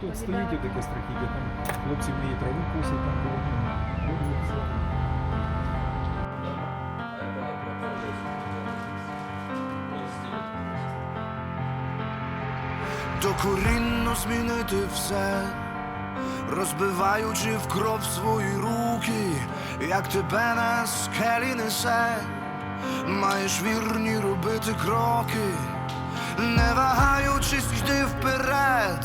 тут стоїть таке страхіття, там хлопці мої траву косять, там все. докорінно змінити все, розбиваючи в кров свої руки, як тебе на скелі несе, маєш вірні робити кроки, не вагаючись, йди вперед,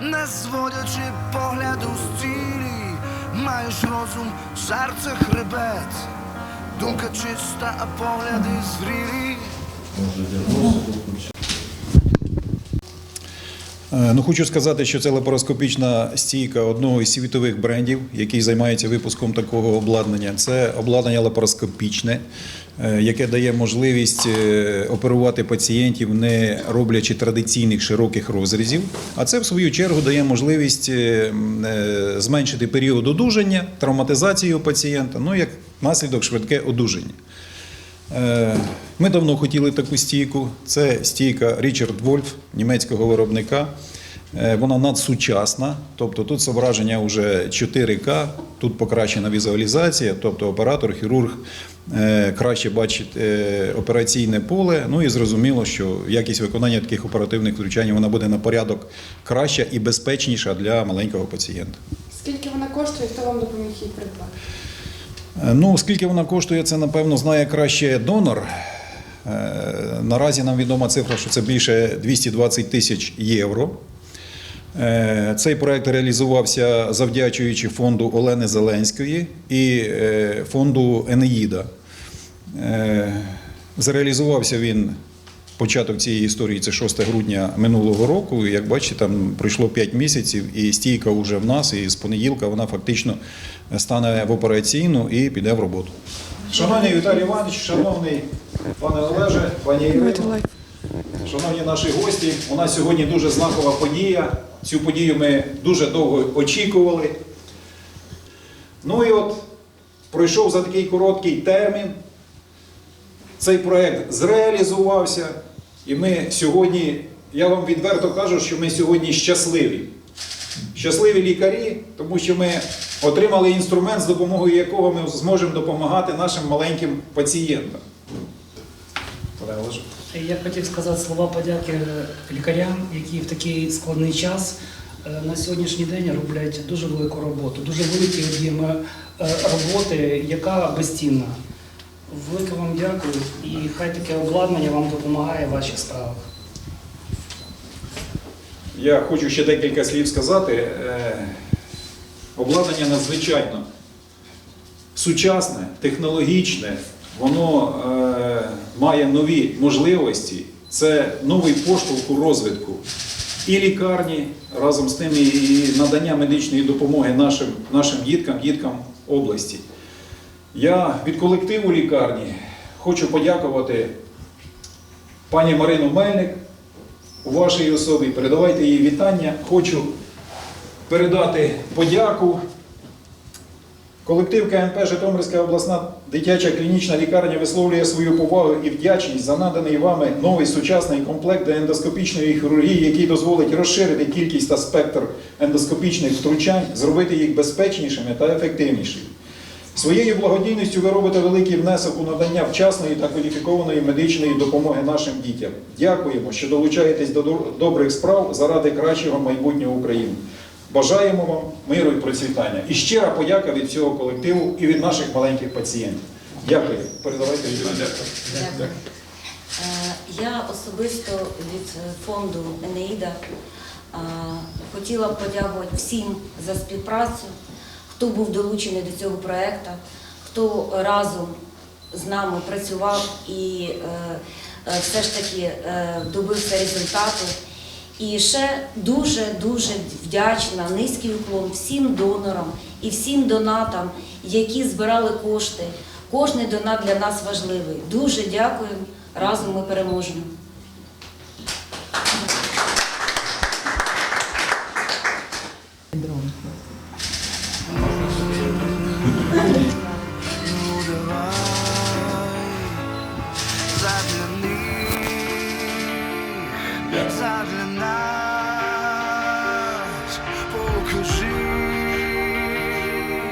Не зводячи погляду з цілі, маєш розум, серце хребет. Думка чиста, а погляди зрили Ну, хочу сказати, що це лапароскопічна стійка одного із світових брендів, який займається випуском такого обладнання. Це обладнання лапароскопічне, е, яке дає можливість е, оперувати пацієнтів, не роблячи традиційних широких розрізів. А це, в свою чергу, дає можливість е, е, зменшити період одужання, травматизації у пацієнта, ну як наслідок швидке одужання. Е, Ми давно хотіли таку стійку. Це стійка Річард Вольф, німецького виробника. Е, Вона надсучасна, тобто тут зображення вже 4К, тут покращена візуалізація, тобто оператор, хірург е, краще бачить операційне поле. Ну і зрозуміло, що якість виконання таких оперативних втручань вона буде на порядок краща і безпечніша для маленького пацієнта. Скільки вона коштує, хто вам допоміг її придбати? Е, Ну, скільки вона коштує, це напевно знає краще донор. Е, Наразі нам відома цифра, що це більше 220 тисяч євро. Е, Цей проект реалізувався завдячуючи фонду Олени Зеленської і фонду Енеїда. Зреалізувався він початок цієї історії, це 6 грудня минулого року. І, Як бачите, там пройшло 5 місяців, і стійка вже в нас, і з понеділка вона фактично стане в операційну і піде в роботу. Шановний Віталій Іванович, шановний пане Олеже, пані Ірино, шановні наші гості, у нас сьогодні дуже знакова подія. Цю подію ми дуже довго очікували. Ну і от пройшов за такий короткий термін. Цей проект зреалізувався, і ми сьогодні, я вам відверто кажу, що ми сьогодні щасливі. Щасливі лікарі, тому що ми отримали інструмент, з допомогою якого ми зможемо допомагати нашим маленьким пацієнтам. Я хотів сказати слова подяки лікарям, які в такий складний час е, на сьогоднішній день роблять дуже велику роботу, дуже великі об'єми е, роботи, яка безцінна. Велике вам дякую і хай таке обладнання вам допомагає в ваших справах. Я хочу ще декілька слів сказати. Е, Обладнання надзвичайно сучасне, технологічне, воно е, має нові можливості. Це новий поштовх у розвитку і лікарні разом з тим і надання медичної допомоги нашим, нашим діткам, діткам області. Я від колективу лікарні хочу подякувати пані Марину Мельник у вашій особі. Передавайте їй вітання. Хочу передати подяку. Колектив КНП Житомирська обласна дитяча клінічна лікарня висловлює свою повагу і вдячність за наданий вами новий сучасний комплект ендоскопічної хірургії, який дозволить розширити кількість та спектр ендоскопічних втручань, зробити їх безпечнішими та ефективнішими. Своєю благодійністю ви робите великий внесок у надання вчасної та кваліфікованої медичної допомоги нашим дітям. Дякуємо, що долучаєтесь до добрих справ заради кращого майбутнього України. Бажаємо вам миру і процвітання. І щира подяка від всього колективу і від наших маленьких пацієнтів. Дякую. Передавайте від. Дякую. Е, Я особисто від фонду Енеїда е, хотіла б подякувати всім за співпрацю, хто був долучений до цього проєкту, хто разом з нами працював і е, е, все ж таки е, добився результату. І ще дуже-дуже вдячна, низький уклон всім донорам і всім донатам, які збирали кошти. Кожний донат для нас важливий. Дуже дякуємо. Разом ми переможемо.